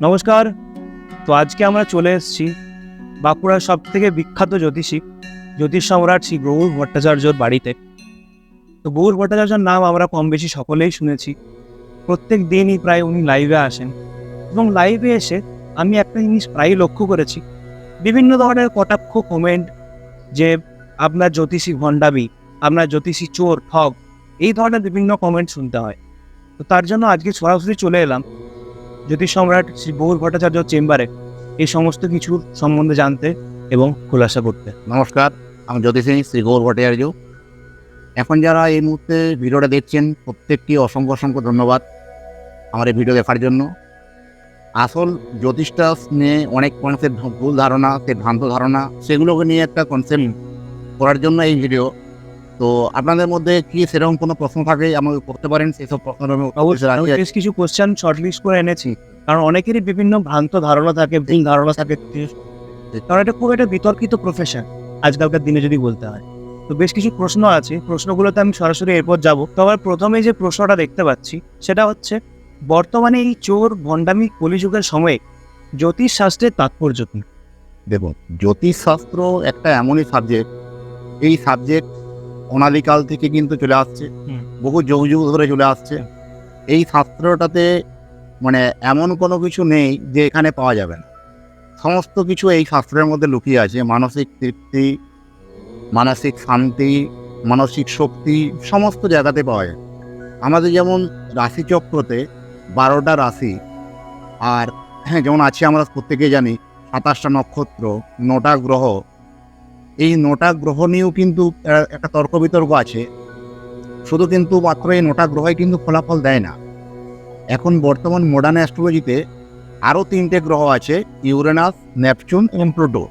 নমস্কার। তো আজকে আমরা চলে এসেছি বাঁকুড়ার সব থেকে বিখ্যাত জ্যোতিষী, জ্যোতিষ সম্রাট শ্রী গৌর ভট্টাচার্যর বাড়িতে। তো গৌর ভট্টাচার্যর নাম আমরা কম বেশি সকলেই শুনেছি। প্রত্যেক দিনই প্রায় উনি লাইভে আসেন এবং লাইভে এসে আমি একটা জিনিস প্রায়ই লক্ষ্য করেছি। বিভিন্ন ধরনের কটাক্ষ কমেন্ট যে আপনার জ্যোতিষী ভণ্ডামি, আপনার জ্যোতিষী চোর, ঠগ, এই ধরনের বিভিন্ন কমেন্ট শুনতে হয়। তো তার জন্য আজকে সরাসরি চলে এলাম। জ্যোতিষ সম্রাট শ্রী গৌর ভট্টাচার্য চেম্বারে এই সমস্ত কিছুর সম্বন্ধে জানতে এবং খোলাসা করতে। নমস্কার, আমি জ্যোতিষী শ্রী গৌর ভট্টাচার্য। এখন যারা এই মুহূর্তে ভিডিওটা দেখছেন প্রত্যেকটি অসংখ্য অসংখ্য ধন্যবাদ আমার এই ভিডিও দেখার জন্য। আসল জ্যোতিষটা নিয়ে অনেক মানুষের ভুল ধারণা, সে ভ্রান্ত ধারণা, সেগুলোকে নিয়ে একটা কনসেপ্ট করার জন্য এই ভিডিও তো আপনাদের মধ্যে কি সেরকম কোনো প্রশ্ন থাকে? আমাকে করতে পারেন সেসব প্রশ্নের আমি অবশ্যই বেশ কিছু কোশ্চেন শর্টলিস্ট করে এনেছি। কারণ অনেকেরই বিভিন্ন ভ্রান্ত ধারণা থাকে ভুল ধারণা থাকে। কারণ এটা খুব একটা বিতর্কিত প্রফেশন আজকালকার দিনে যদি বলতে হয়। তো বেশ কিছু প্রশ্ন আছে প্রশ্নগুলোতে আমি সরাসরি এরপর যাব। তো আবার প্রথমে যে প্রশ্নটা দেখতে পাচ্ছি সেটা হচ্ছে বর্তমানে এই চোর ভণ্ডামি কলিযুগের সময়ে জ্যোতিষ শাস্ত্রের তাৎপর্য কি? দেখুন জ্যোতিষশাস্ত্র একটা এমনই সাবজেক্ট এই সাবজেক্ট অনাদিকাল থেকে কিন্তু চলে আসছে। বহু যুগ যুগ ধরে চলে আসছে। এই শাস্ত্রটাতে মানে এমন কোনো কিছু নেই যে এখানে পাওয়া যাবে না। সমস্ত কিছু এই শাস্ত্রের মধ্যে লুকিয়ে আছে। মানসিক তৃপ্তি মানসিক শান্তি মানসিক শক্তি সমস্ত জায়গাতে পাওয়া যায়। আমাদের যেমন রাশিচক্রতে বারোটা রাশি আর হ্যাঁ যেমন আছে আমরা প্রত্যেকে জানি সাতাশটা নক্ষত্র নটা গ্রহ এই নটা গ্রহ নিয়েও কিন্তু একটা তর্ক বিতর্ক আছে। শুধু কিন্তু মাত্র এই নটা গ্রহই কিন্তু ফলাফল দেয় না। এখন বর্তমান মডার্ন অ্যাস্ট্রোলজিতে আরও তিনটে গ্রহ আছে ইউরেনাস নেপচুন এবং প্লুটো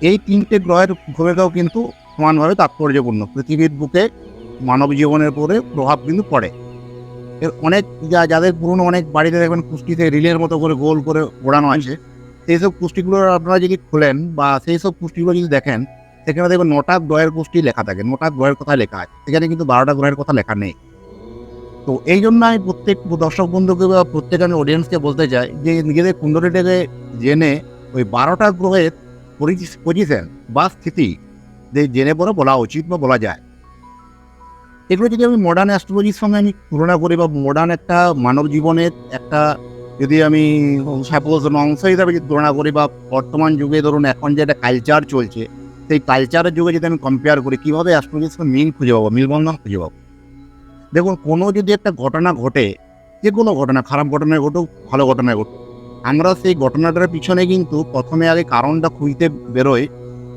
এই তিনটে গ্রহের ভূমিকাও কিন্তু সমানভাবে তাৎপর্যপূর্ণ। পৃথিবীর বুকে মানব জীবনের উপরে প্রভাব কিন্তু পড়ে। এর অনেক যা- যাদের পুরনো অনেক বাড়িতে দেখবেন কুষ্টিতে রিলের মতো করে গোল করে ওড়ানো আছে। সেই সব পুষ্টিগুলো আপনারা যদি খোলেন বা সেই সব পুষ্টিগুলো যদি দেখেন, সেখানে দেখবেন নটা গ্রহের পুষ্টি লেখা থাকে। নটা গ্রহের কথা লেখা আছে। সেখানে কিন্তু বারোটা গ্রহের কথা লেখা নেই। তো এই জন্য আমি প্রত্যেক দর্শক বন্ধুকে বা প্রত্যেক আমি অডিয়েন্সকে বলতে চাই যে নিজেদের কুণ্ডলীটাকে জেনে ওই বারোটা গ্রহের পজিশন বা স্থিতি জেনে পরে বলা উচিত বা বলা যায়। এগুলো যদি আমি মডার্ন অ্যাস্ট্রোলজির সঙ্গে আমি তুলনা করি বা মডার্ন একটা মানব জীবনের একটা যদি আমি সাপোজ অংশ হিসাবে যদি তুলনা করি বা বর্তমান যুগে ধরুন এখন যে একটা কালচার চলছে সেই কালচারের যুগে যদি আমি কম্পেয়ার করি কীভাবে অ্যাস্ট্রোলজির সঙ্গে মিল খুঁজে পাবো মিলবন্ধন খুঁজে পাবো? দেখুন কোনো যদি একটা ঘটনা ঘটে যে কোনো ঘটনা খারাপ ঘটনায় ঘটুক ভালো ঘটনায় ঘটুক আমরা সেই ঘটনাটার পিছনে কিন্তু প্রথমে আগে কারণটা খুঁজতে বেরোই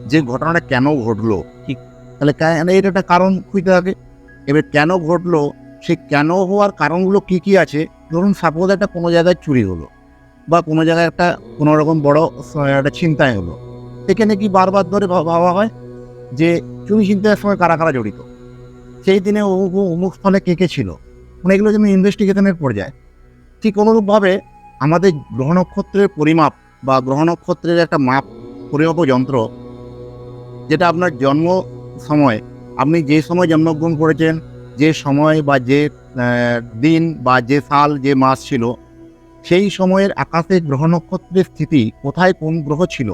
যে ঘটনাটা কেন ঘটলো। ঠিক। তাহলে এটা একটা কারণ খুঁজতে থাকে এবার কেন ঘটলো? সে কেন হওয়ার কারণগুলো কি কি আছে? ধরুন সাপোজ একটা কোনো জায়গায় চুরি হলো বা কোনো জায়গায় একটা কোনো রকম বড় একটা ছিনতাই হলো। সেখানে কি বারবার ধরে ভাবা হয় যে চুরি ছিনতাইয়ের সময় কারা কারা জড়িত? সেই দিনে অমুক স্থলে কে কে ছিল? মানে এগুলো যেন ইনভেস্টিগেশনের পর্যায়ে। ঠিক অনুরূপভাবে আমাদের গ্রহ নক্ষত্রের পরিমাপ বা গ্রহ নক্ষত্রের একটা মাপ পরিমাপ যন্ত্র, যেটা আপনার জন্ম সময়, আপনি যে সময় জন্মগ্রহণ করেছেন যে সময় বা যে দিন বা যে সাল, যে মাস ছিল, সেই সময়ের আকাশে গ্রহ নক্ষত্রের স্থিতি কোথায় কোন গ্রহ ছিল,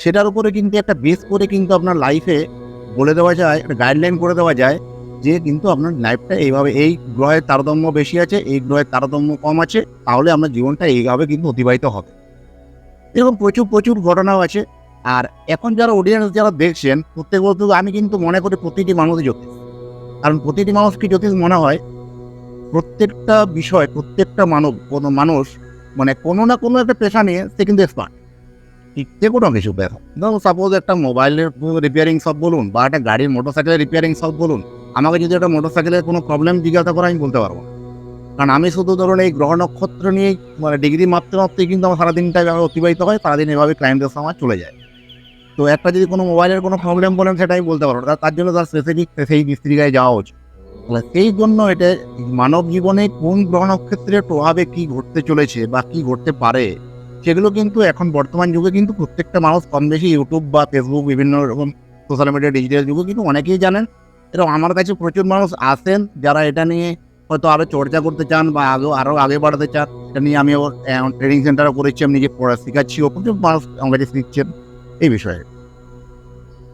সেটার উপরে কিন্তু একটা বেস করে কিন্তু আপনার লাইফে বলে দেওয়া যায়, একটা গাইডলাইন করে দেওয়া যায় যে কিন্তু আপনার লাইফটা এইভাবে, এই গ্রহের তারতম্য বেশি আছে, এই গ্রহের তারতম্য কম আছে, তাহলে আপনার জীবনটা এইভাবে কিন্তু অতিবাহিত হবে। এরকম প্রচুর প্রচুর ঘটনাও আছে। আর এখন যারা অডিয়েন্স যারা দেখছেন, প্রত্যেক বলতে আমি কিন্তু মনে করি প্রতিটি মানুষই জ্যোতিষ কারণ প্রতিটি মানুষকে জ্যোতিষ মনে হয়, প্রত্যেকটা বিষয়, প্রত্যেকটা মানব, কোনো মানুষ মানে কোনো না কোনো একটা পেশা নিয়ে সে কিন্তু এক্সপার্ট যে কোনো কিছু পেশা ধরুন সাপোজ একটা মোবাইলের রিপেয়ারিং সব বলুন বা একটা গাড়ির মোটর সাইকেলের রিপেয়ারিং সব বলুন, আমাকে যদি একটা মোটর সাইকেলের কোনো প্রবলেম জিজ্ঞাসা করা আমি বলতে পারব কারণ আমি শুধু ধরুন এই গ্রহ নক্ষত্র নিয়ে মানে ডিগ্রি মাপতে মাপতেই কিন্তু আমার সারাদিনটা এভাবে অতিবাহিত হয়, সারাদিন এভাবে ক্লায়েন্টের সময় চলে যায়। তো একটা যদি কোনো মোবাইলের কোনো প্রবলেম বলেন সেটা আমি বলতে পারব। তার জন্য তার স্পেসিফিক সেই মিস্ত্রিকায় যাওয়া উচিত। সেই জন্য এটা মানব জীবনে কোন গ্রহ নক্ষত্রের প্রভাবে কি ঘটতে চলেছে বা কি ঘটতে পারে, সেগুলো কিন্তু এখন বর্তমান যুগে কিন্তু প্রত্যেকটা মানুষ কম বেশি ইউটিউব বা ফেসবুক বিভিন্ন রকম সোশ্যাল মিডিয়া ডিজিটাল যুগে কিন্তু অনেকেই জানেন। এরকম আমার কাছে প্রচুর মানুষ আসেন, যারা এটা নিয়ে হয়তো আরও চর্চা করতে চান বা আরও আরও আগে বাড়াতে চান। এটা নিয়ে আমি ট্রেনিং সেন্টারও করেছি, আমি নিজে পড়া শেখাচ্ছিও। প্রচুর মানুষ আমার কাছে শিখছেন। এই বিষয়ে।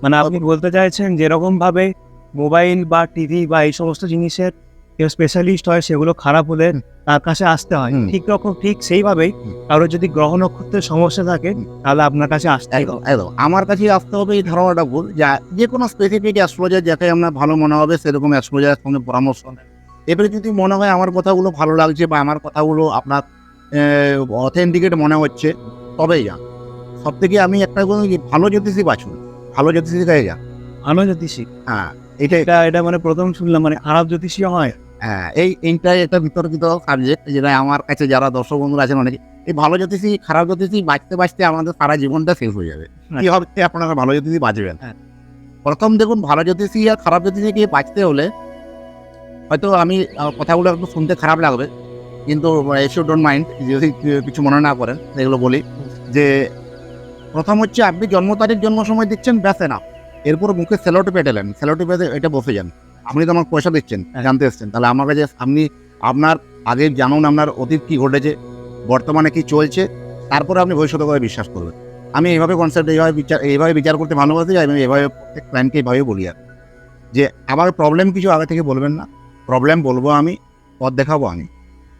মানে আপনি বলতে চাইছেন যেরকম ভাবে মোবাইল বা টিভি বা এই সমস্ত জিনিসের কেউ স্পেশালিস্ট হয় সেগুলো খারাপ হলে তার কাছে আসতে হয়। ঠিক রকম ঠিক সেইভাবেই। কারোর যদি গ্রহ নক্ষত্রের সমস্যা থাকে তাহলে আপনার কাছে আসতে একদম একদম। আমার কাছে আসতে হবে এই ধারণাটা ভুল। যা যে কোনো স্পেসিফিক অ্যাস্ট্রোলজার যাকে আপনার ভালো মনে হবে সেরকম অ্যাস্ট্রোলজারের সঙ্গে পরামর্শ নেন এবারে যদি মনে হয় আমার কথাগুলো ভালো লাগছে বা আমার কথাগুলো আপনার অথেন্টিকেট মনে হচ্ছে তবেই যান সব থেকে আমি একটা যে ভালো জ্যোতিষী বাছুন ভালো জ্যোতিষী গায়ে যা। ভালো জ্যোতিষী? হ্যাঁ এটা এটা এটা মানে প্রথম শুনলাম মানে খারাপ জ্যোতিষী হয়। হ্যাঁ এই এইটাই একটা বিতর্কিত সাবজেক্ট যেটা আমার কাছে যারা দর্শক বন্ধুরা আছেন অনেকে এই ভালো জ্যোতিষী খারাপ জ্যোতিষী বাঁচতে বাঁচতে আমাদের সারা জীবনটা শেষ হয়ে যাবে। কি হবে? আপনারা ভালো জ্যোতিষী বাঁচবেন। হ্যাঁ। প্রথম দেখুন ভালো জ্যোতিষী আর খারাপ জ্যোতিষীকে বাঁচতে হলে হয়তো আমি কথাগুলো একটু শুনতে খারাপ লাগবে কিন্তু এসব ডোন্ট মাইন্ড যদি কিছু মনে না করেন এগুলো বলি যে প্রথম হচ্ছে আপনি জন্ম তারিখ জন্ম সময় দিচ্ছেন ব্যাস না এরপর মুখে সেলোটি পেটেলেন সেলোটি পেতে এটা বসে যান। আপনি তো আমার পয়সা দিচ্ছেন হ্যাঁ। জানতে এসছেন তাহলে আমার কাছে আপনি আপনার আগে জানুন আপনার অতীত কি ঘটেছে বর্তমানে কি চলছে তারপরে আপনি ভবিষ্যতের কথা বিশ্বাস করবেন। আমি এইভাবে কনসেপ্ট এইভাবে বিচার এইভাবে বিচার করতে ভালোবাসি আমি এইভাবে প্রত্যেক ক্লায়েন্টকে এইভাবে বলি আর। যে আমার প্রবলেম কিছু আগে থেকে বলবেন না। প্রবলেম বলব আমি পথ দেখাবো আমি।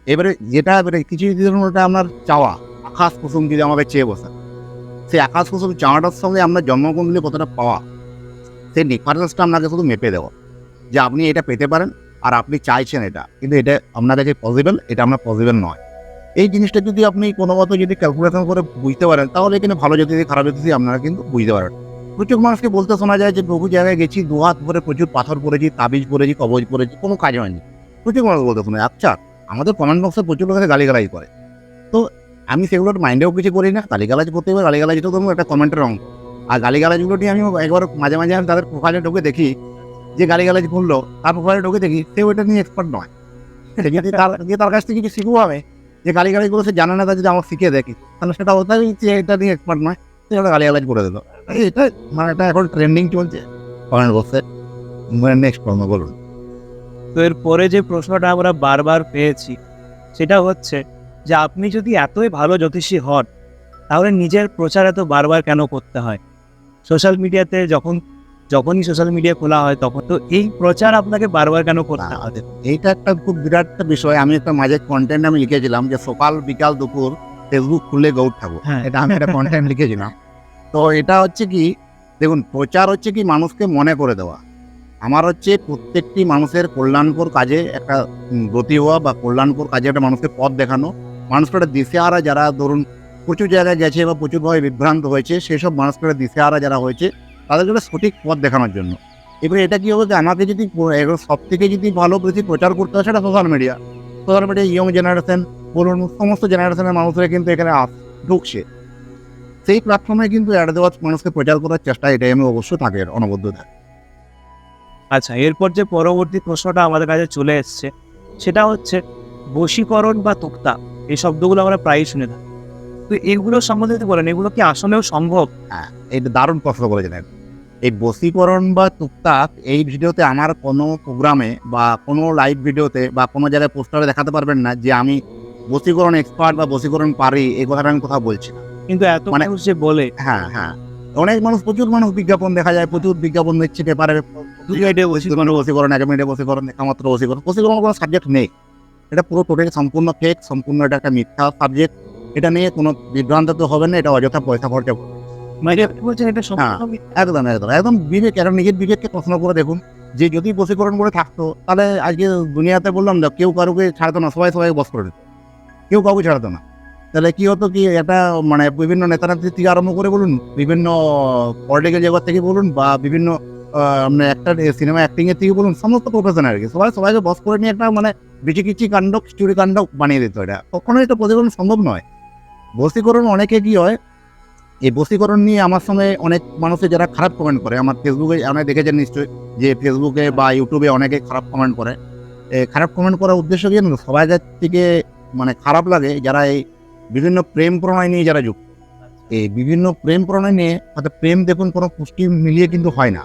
এবারে যেটা এবারে কিছু ওটা আপনার চাওয়া আকাশ কুসুম যদি আমাকে চেয়ে বসে। সেই আকাশ কুসুম চাওয়াটার সঙ্গে আপনার জন্মকুণ্ডলী কতটা পাওয়া? সেই ডিফারেন্সটা আপনাকে শুধু মেপে দেওয়া যে আপনি এটা পেতে পারেন আর আপনি চাইছেন এটা। কিন্তু এটা আপনার কাছে পসিবল এটা আপনার পসিবল নয়। এই জিনিসটা যদি আপনি কোনো মতো যদি ক্যালকুলেশন করে বুঝতে পারেন, তাহলে এখানে ভালো জ্যোতিষী খারাপ জ্যোতিষী আপনারা কিন্তু বুঝতে পারেন প্রচুর মানুষকে বলতে শোনা যায় যে বহু জায়গায় গেছি, দু হাত ভরে প্রচুর পাথর পড়েছি, তাবিজ পড়েছি, কবজ পড়েছি, কোনো কাজ হয়নি। প্রচুর মানুষ বলতে শোনা। আচ্ছা আমাদের কমেন্ট বক্সে প্রচুর লোকের গালিগালাজ করে। আমি সেগুলোর মাইন্ডেও কিছু করি না, গালিগালাজ করতে হবে গালিগালাজটা তো একটা কমেন্টের অঙ্ক আর গালিগালাজগুলো নিয়ে আমি একবার মাঝে মাঝে আমি তাদের প্রোফাইলে ঢুকে দেখি, যে গালিগালাজ করল, তার প্রোফাইলে ঢুকে দেখি সে ওইটা নিয়ে এক্সপার্ট নয়। যদি তার গিয়ে তার কাছ থেকে কিছু শিখব আমি, যে গালিগালাজগুলো সে জানে না তা যদি আমার শিখে দেখি, তাহলে সেটা ওটাই যে এটা নিয়ে এক্সপার্ট নয়, সে ওটা গালিগালাজ করে দিল। এটা মানে এটা এখন ট্রেন্ডিং চলছে কমেন্ট মানে নেক্সট প্রশ্ন বলুন তো এরপরে যে প্রশ্নটা আমরা বারবার পেয়েছি, সেটা হচ্ছে যে আপনি যদি এতই ভালো জ্যোতিষী হন তাহলে নিজের প্রচার এত বারবার কেন করতে হয়? সোশ্যাল মিডিয়াতে যখন যখনই সোশ্যাল মিডিয়া খোলা হয় তখন তো এই প্রচার আপনাকে বারবার কেন করতে হয়? এইটা একটা খুব বিরাট একটা বিষয়। আমি একটা মাঝে কন্টেন্ট আমি লিখেছিলাম যে সকাল বিকাল দুপুর ফেসবুক খুলে গৌড় ঠাকুর হ্যাঁ। এটা আমি একটা কন্টেন্ট লিখেছিলাম। তো এটা হচ্ছে কি দেখুন প্রচার হচ্ছে কি মানুষকে মনে করে দেওয়া। আমার হচ্ছে প্রত্যেকটি মানুষের কল্যাণকর কাজে একটা গতি হওয়া বা কল্যাণকর কাজে একটা মানুষকে পথ দেখানো একটা দিশেহারা যারা ধরুন প্রচুর জায়গায় গেছে বা প্রচুরভাবে বিভ্রান্ত হয়েছে, সেসব একটা দিশেহারা যারা হয়েছে তাদেরকে একটা সঠিক পথ দেখানোর জন্য। এবারে এটা কী হবে যে আমাকে যদি সব থেকে যদি ভালো বেশি প্রচার করতে হয় সেটা social media social media young generation বলুন সমস্ত জেনারেশনের মানুষরা কিন্তু এখানে আস- ঢুকছে। সেই প্ল্যাটফর্মে কিন্তু অ্যাড দেওয়ার মানুষকে প্রচার করার চেষ্টা এটাই আমি অবশ্যই থাকে অনবদ্য আচ্ছা এরপর যে পরবর্তী প্রশ্নটা আমাদের কাছে চলে এসছে, সেটা হচ্ছে বশীকরণ বা তুক্তা। এই শব্দগুলো আমরা প্রায়ই শুনে থাকি। তো এগুলো সম্বন্ধে যদি বলেন এগুলো কি আসলেও সম্ভব? হ্যাঁ এটা দারুণ প্রশ্ন করেছেন আপনি। এই বশীকরণ বা টুকটাক এই ভিডিওতে আমার কোনো প্রোগ্রামে বা কোনো লাইভ ভিডিওতে বা কোনো জায়গায় পোস্টারে দেখাতে পারবেন না যে আমি বসীকরণ এক্সপার্ট বা বসীকরণ পারি এই কথাটা আমি কোথাও বলছি না। কিন্তু এত মানে- যে বলে। হ্যাঁ হ্যাঁ। অনেক মানুষ প্রচুর মানুষ বিজ্ঞাপন দেখা যায় প্রচুর বিজ্ঞাপন দিচ্ছে পেপারে। বসীকরণ বসীকরণ এক মিনিটে বসীকরণ একামাত্র বসীকরণ বসীকরণ কোনো সাবজেক্ট নেই। এটা পুরো টোটাল সম্পূর্ণ ফেক সম্পূর্ণ এটা একটা মিথ্যা সাবজেক্ট এটা নিয়ে কোনো বিভ্রান্ত তো হবে না এটা অযথা পয়সা খরচা করবে। মানে এটা একদম একদম একদম বিবেক এটা নিজের বিবেককে প্রশ্ন করে দেখুন। যে যদি বসীকরণ করে থাকতো তাহলে আজকে দুনিয়াতে বললাম না কেউ কারোকে ছাড়তো না সবাই সবাই বস করে দিত। কেউ কাউকে ছাড়তো না। তাহলে কি হতো কি এটা মানে বিভিন্ন নেতানেত্রী থেকে আরম্ভ করে বলুন বিভিন্ন পলিটিক্যাল জগৎ থেকে বলুন বা বিভিন্ন মানে একটা সিনেমা অ্যাক্টিং এর থেকে বলুন সমস্ত প্রফেশন আর কি। সবাই সবাইকে বস করে নিয়ে একটা মানে বিচিকিচি কাণ্ড চুরি কাণ্ড বানিয়ে দিত এটা। কখনোই এটা প্রতিকরণ সম্ভব নয়। বশীকরণ অনেকে কি হয় এই বশীকরণ নিয়ে আমার সঙ্গে অনেক মানুষের যারা খারাপ কমেন্ট করে আমার ফেসবুকে অনেক দেখেছেন নিশ্চয়ই যে ফেসবুকে বা ইউটিউবে অনেকে খারাপ কমেন্ট করে। খারাপ কমেন্ট করার উদ্দেশ্য কি? সবাই থেকে মানে খারাপ লাগে যারা এই বিভিন্ন প্রেম প্রণয় নিয়ে যারা যুক্ত। এই বিভিন্ন প্রেম প্রণয় নিয়ে হয়তো প্রেম দেখুন কোনো পুষ্টি মিলিয়ে কিন্তু হয় না।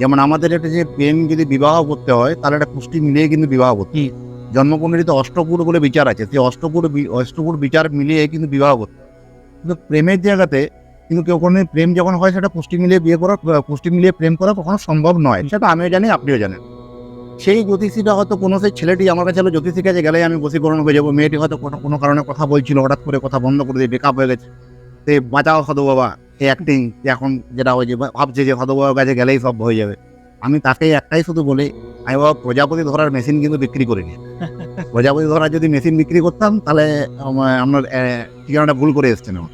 যেমন আমাদের একটা যে প্রেম যদি বিবাহ করতে হয় তাহলে একটা পুষ্টি মিলিয়ে কিন্তু বিবাহ করতে। জন্মকুণ্ডলিতে অষ্টপুর বলে বিচার আছে সেই অষ্টপুর অষ্টপুর বিচার মিলিয়ে কিন্তু বিবাহ করতে কিন্তু প্রেমের জায়গাতে কিন্তু কেউ কোনো প্রেম যখন হয় সেটা পুষ্টি মিলিয়ে বিয়ে করা পুষ্টি মিলিয়ে প্রেম করা কখনো সম্ভব নয়। সেটা আমিও জানি আপনিও জানেন। সেই জ্যোতিষীটা হয়তো কোনো সেই ছেলেটি আমার কাছে হলো জ্যোতিষীর কাছে গেলে আমি বসীকরণ হয়ে যাব। মেয়েটি হয়তো কোনো কোনো কারণে কথা বলছিল হঠাৎ করে কথা বন্ধ করে দিয়ে বেকআপ হয়ে গেছে। সে বাঁচাও সাধু বাবা এই অ্যাক্টিং এখন যেটা হয়েছে ভাবছে যে সাধু বাবার কাছে গেলেই সব হয়ে যাবে। আমি তাকে একটাই শুধু বলি, আমি বাবা প্রজাপতি ধরার মেশিন কিন্তু বিক্রি করিনি। প্রজাপতি ধরার যদি মেশিন বিক্রি করতাম, তাহলে আপনার ঠিকানাটা ভুল করে এসছেন আমার।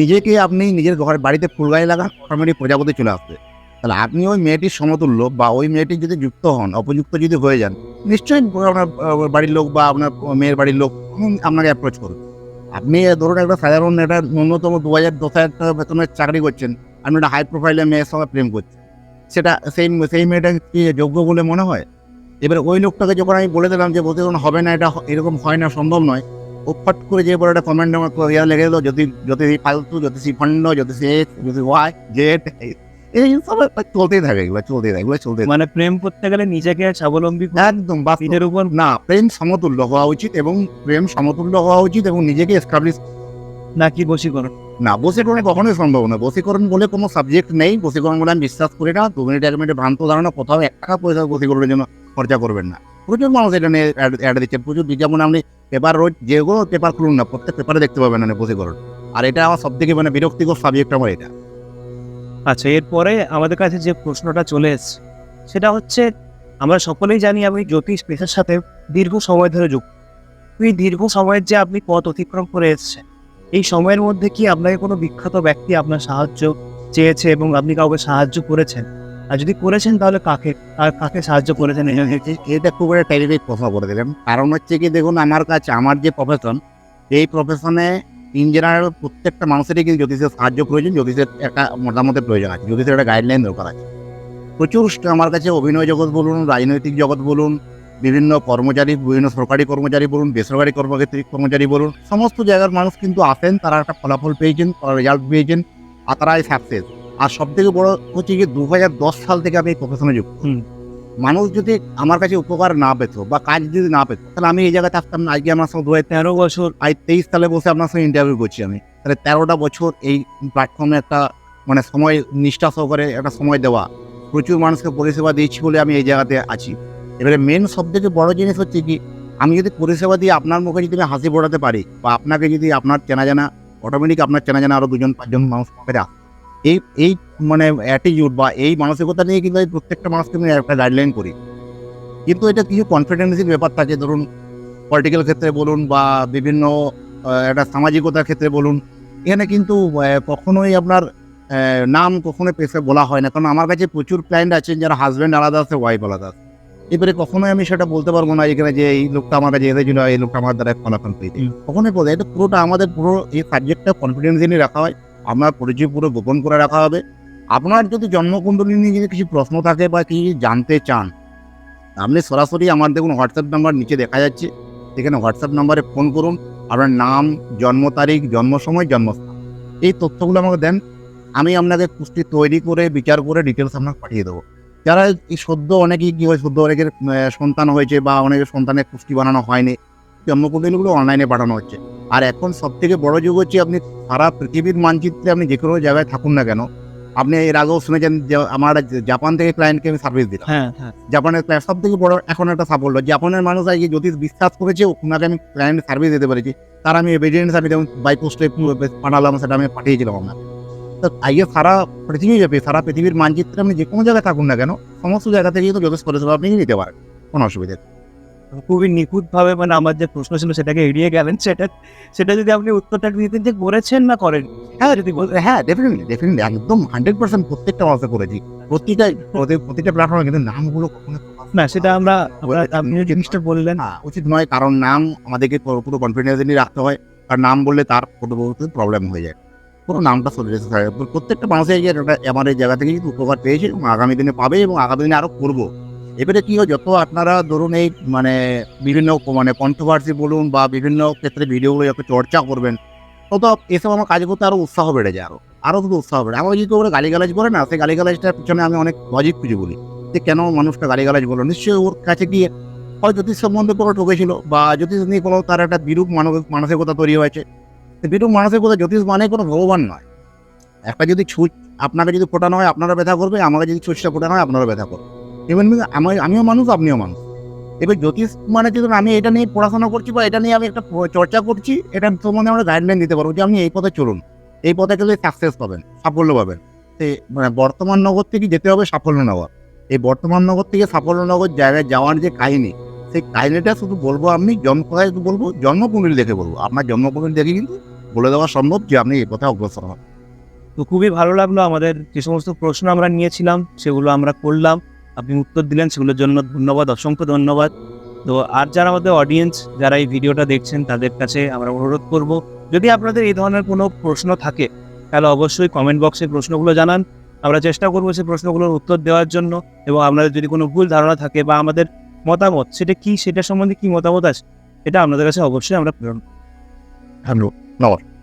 নিজেকে আপনি নিজের ঘর বাড়িতে ফুল গায়ে লাগান অটোমেটিক প্রজাপতি চলে আসবে। তাহলে আপনি ওই মেয়েটির সমতুল্য বা ওই মেয়েটির যদি যুক্ত হন, অপযুক্ত যদি হয়ে যান, নিশ্চয়ই আপনার বাড়ির লোক বা আপনার মেয়ের বাড়ির লোক আপনাকে অ্যাপ্রোচ করবে। আপনি ধরুন একটা সাধারণ একটা ন্যূনতম দু হাজার, দশ হাজার টাকা বেতনের চাকরি করছেন, আপনি একটা হাই প্রোফাইলের মেয়ের সঙ্গে প্রেম করছেন, সেটা সেই সেই মেয়েটা কি যোগ্য বলে মনে হয়? এবার ওই লোকটাকে যখন আমি বলে দিলাম যে বলতে হবে না, এটা এরকম হয় না, সম্ভব নয় ও ফট করে যে বড় একটা কমেন্ট আমার লেগে দিল, যদি জ্যোতিষী ফালতু জ্যোতিষী খণ্ড জ্যোতিষী এক্স জ্যোতিষী ওয়াই জেড এই সব চলতেই থাকে এগুলো চলতেই থাকে এগুলো চলতেই থাকে। মানে প্রেম করতে গেলে নিজেকে স্বাবলম্বী একদম বাস্তব। নিজের উপর না প্রেম সমতুল্য হওয়া উচিত এবং প্রেম সমতুল্য হওয়া উচিত এবং নিজেকে এস্টাবলিশ নাকি বশীকরণ? না বসীকরণ কখনোই সম্ভব না। বসীকরণ বলে কোনো সাবজেক্ট নেই বসীকরণ বলে আমি বিশ্বাস করি না। দু মিনিট এক মিনিটে ভ্রান্ত ধারণা কোথাও এক টাকা পয়সা বসীকরণের জন্য খরচা করবেন না। প্রচুর মানুষ এটা নিয়ে অ্যাড দিচ্ছে প্রচুর বিজ্ঞাপন আপনি পেপার রোজ যেগুলো পেপার খুলুন না প্রত্যেক পেপারে দেখতে পাবেন না বসীকরণ আর এটা আমার সব থেকে মানে বিরক্তিকর সাবজেক্ট আমার এটা। আচ্ছা এরপরে আমাদের কাছে যে প্রশ্নটা চলে এসছে, সেটা হচ্ছে, আমরা সকলেই জানি আমি জ্যোতিষ পেশার সাথে দীর্ঘ সময় ধরে যুক্ত। এই দীর্ঘ সময়ের যে আপনি পথ অতিক্রম করে এসেছেন, এই সময়ের মধ্যে কি আপনাকে কোনো বিখ্যাত ব্যক্তি আপনার সাহায্য চেয়েছে এবং আপনি কাউকে সাহায্য করেছেন? আর যদি করেছেন, তাহলে কাকে, আর কাকে সাহায্য করেছেন? এটা খুব একটা টেরিফিক কথা করে দিলাম। কারণ হচ্ছে কি, দেখুন, আমার কাছে, আমার যে প্রফেশন এই প্রফেশনে ইন জেনারেল প্রত্যেকটা মানুষেরই কিন্তু জ্যোতিষের সাহায্য প্রয়োজন, জ্যোতিষের একটা মতামতের প্রয়োজন আছে, জ্যোতিষের একটা গাইডলাইন দরকার আছে। প্রচুর আমার কাছে অভিনয় জগৎ বলুন, রাজনৈতিক জগৎ বলুন, বিভিন্ন কর্মচারী, বিভিন্ন সরকারি কর্মচারী বলুন, বেসরকারি কর্মক্ষেত্রে কর্মচারী বলুন, সমস্ত জায়গার মানুষ কিন্তু আসেন, তারা একটা ফলাফল পেয়েছেন, তারা রেজাল্ট পেয়েছেন, আর তারাই সাকসেস আর সব থেকে বড় হচ্ছে কি, দু সাল থেকে আমি প্রফেশনে যুক্ত। মানুষ যদি আমার কাছে উপকার না পেত বা কাজ যদি না পেত, তাহলে আমি এই জায়গায় থাকতাম না। আজকে আমার সঙ্গে দু হাজার তেরো বছর, আজ তেইশ সালে বসে আপনার সঙ্গে ইন্টারভিউ করছি আমি। তাহলে তেরোটা বছর এই প্ল্যাটফর্মে একটা মানে সময়, নিষ্ঠা সহকারে একটা সময় দেওয়া। প্রচুর মানুষকে পরিষেবা দিয়েছি বলে আমি এই জায়গাতে আছি। এবারে মেন সব থেকে বড় জিনিস হচ্ছে কি, আমি যদি পরিষেবা দিয়ে আপনার মুখে যদি আমি হাসি ফোটাতে পারি বা আপনাকে যদি আপনার চেনা জানা অটোমেটিক আপনার চেনা জানা আরও দুজন, পাঁচজন মানুষ এই এই মানে অ্যাটিটিউড বা এই মানসিকতা নিয়ে কিন্তু আমি প্রত্যেকটা মানুষকে আমি একটা গাইডলাইন করি। কিন্তু এটা কিছু কনফিডেন্সির ব্যাপার থাকে ধরুন পলিটিক্যাল ক্ষেত্রে বলুন বা বিভিন্ন একটা সামাজিকতার ক্ষেত্রে বলুন। এখানে কিন্তু কখনোই আপনার নাম কখনোই পেশে বলা হয় না। কারণ আমার কাছে প্রচুর ক্লায়েন্ট আছেন যারা হাজব্যান্ড আলাদা আছে ওয়াইফ আলাদা আছে। এবারে কখনোই আমি সেটা বলতে পারব না এখানে যে এই লোকটা আমার কাছে এসেছিল এই লোকটা আমার দ্বারা ফলাফল পেয়েছে। কখনোই বলতে এটা পুরোটা আমাদের পুরো এই সাবজেক্টটা কনফিডেন্সিয়ালি রাখা হয়। আপনার পরিচয় পুরো গোপন করে রাখা হবে। আপনার যদি জন্মকুণ্ডলী নিয়ে যদি কিছু প্রশ্ন থাকে বা কিছু জানতে চান, আপনি সরাসরি আমার দেখুন হোয়াটসঅ্যাপ নাম্বার নিচে দেখা যাচ্ছে। সেখানে হোয়াটসঅ্যাপ নাম্বারে ফোন করুন। আপনার নাম, জন্ম তারিখ, জন্ম সময়, জন্মস্থান। এই তথ্যগুলো আমাকে দেন। আমি আপনাকে পুষ্টি তৈরি করে, বিচার করে ডিটেলস আপনাকে পাঠিয়ে দেবো। যারা এই সদ্য অনেকেই কী হয়, সদ্য অনেকের সন্তান হয়েছে বা অনেকের সন্তানের পুষ্টি বানানো হয়নি, জন্মকুণ্ডলীগুলো অনলাইনে পাঠানো হচ্ছে। আর এখন সব থেকে বড় যুগ হচ্ছে আপনি সারা পৃথিবীর মানচিত্রে আপনি যে কোনো জায়গায় থাকুন না কেন আপনি এর আগেও শুনেছেন যে আমার জাপান থেকে ক্লায়েন্টকে আমি সার্ভিস দিলাম। হ্যাঁ হ্যাঁ। জাপানের ক্লায়েন্ট সব থেকে বড় এখন একটা সাফল্য জাপানের মানুষ আজকে জ্যোতিষ বিশ্বাস করেছে ওনাকে আমি ক্লায়েন্ট সার্ভিস দিতে পেরেছি। তার আমি এভিডেন্স আমি যেমন বাই পোস্টে পাঠালাম সেটা আমি পাঠিয়েছিলাম আপনাকে। তো আজকে সারা পৃথিবী ব্যাপী সারা পৃথিবীর মানচিত্রে আপনি যে কোনো জায়গায় থাকুন না কেন সমস্ত জায়গা থেকে কিন্তু যথেষ্ট পরিষেবা আপনি নিতে পারেন কোনো অসুবিধা নেই। খুবই নিখুঁতভাবে মানে আমার যে প্রশ্ন ছিল সেটাকে এড়িয়ে গেলেন সেটা সেটা যদি আপনি উত্তরটা দিতেন যে করেছেন না করেন। হ্যাঁ যদি হ্যাঁ ডেফিনেটলি ডেফিনেটলি একদম হান্ড্রেড পার্সেন্ট প্রত্যেকটা মানুষে করেছি। প্রতিটা প্রতি- প্রতিটা প্ল্যাটফর্মে কিন্তু নামগুলো কখনো না সেটা আমরা আপনি জিনিসটা বললেন। না উচিত নয় কারণ নাম আমাদেরকে পুরো- পুরো কনফিডেন্সলি রাখতে হয়। আর নাম বললে তার পরবর্তী প্রবলেম হয়ে যায়। পুরো নামটা চলে যেতে থাকে প্রত্যেকটা মানুষের আমার এই জায়গা থেকে কিন্তু উপকার পেয়েছে এবং আগামী দিনে পাবে এবং আগামী দিনে আরও করব। এবারে কি যত আপনারা ধরুন এই মানে বিভিন্ন মানে কন্ট্রোভার্সি বলুন বা বিভিন্ন ক্ষেত্রে ভিডিওগুলো যত চর্চা করবেন, তত এসব আমার কাজ করতে আরও উৎসাহ বেড়ে যায় আরও আরও শুধু উৎসাহ বেড়ে আমার যদি কেউ গালিগালাজ করে না, সেই গালিগালাজটার পিছনে আমি অনেক লজিক খুঁজে বলি যে কেন মানুষটা গালিগালাজ বলো। নিশ্চয়ই ওর কাছে গিয়ে হয় জ্যোতিষ সম্বন্ধে কোনো ঠকেছিল বা জ্যোতিষ নিয়ে কোনো তার একটা বিরূপ মানসিকতা তৈরি হয়েছে। বিরূপ মানসিকতা জ্যোতিষ মানে কোনো ভগবান নয়। একটা যদি ছুঁচ আপনাকে যদি ফোটানো হয় আপনারা ব্যথা করবে, আমাকে যদি ছুঁচটা ফোটানো হয় আপনারা ব্যথা করবে। ইভেন আমি আমিও মানুষ আপনিও মানুষ। এবার জ্যোতিষ মানে যদি আমি এটা নিয়ে পড়াশোনা করছি বা এটা নিয়ে আমি একটা চর্চা করছি এটা সম্বন্ধে আমরা গাইডলাইন দিতে পারব যে আপনি এই পথে চলুন। এই পথে গেলে সাকসেস পাবেন সাফল্য পাবেন। তো মানে বর্তমান নগর থেকে যেতে হবে সাফল্য নগর। এই বর্তমান নগর থেকে সাফল্য নগর জায়গায় যাওয়ার যে কাহিনী সেই কাহিনীটা শুধু বলব আমি জন্ম কোথায় শুধু বলব? জন্মকুণ্ডলী দেখে বলব। আপনার জন্মকুণ্ডলী দেখে কিন্তু বলে দেওয়া সম্ভব যে আপনি এই পথে অগ্রসর হন। তো খুবই ভালো লাগল আমাদের যে সমস্ত প্রশ্ন আমরা নিয়েছিলাম সেগুলো আমরা করলাম। আপনি উত্তর দিলেন, সেগুলোর জন্য ধন্যবাদ, অসংখ্য ধন্যবাদ। তো আর যারা আমাদের অডিয়েন্স যারা এই ভিডিওটা দেখছেন, তাদের কাছে আমরা অনুরোধ করব, যদি আপনাদের এই ধরনের কোনো প্রশ্ন থাকে, তাহলে অবশ্যই কমেন্ট বক্সে প্রশ্নগুলো জানান। আমরা চেষ্টা করব সেই প্রশ্নগুলোর উত্তর দেওয়ার জন্য এবং আপনাদের যদি কোনো ভুল ধারণা থাকে বা আমাদের মতামত, সেটা কি সেটা সম্বন্ধে কি মতামত আছে এটা আপনাদের কাছে অবশ্যই আমরা প্রেরণ হ্যালো নমস্কার।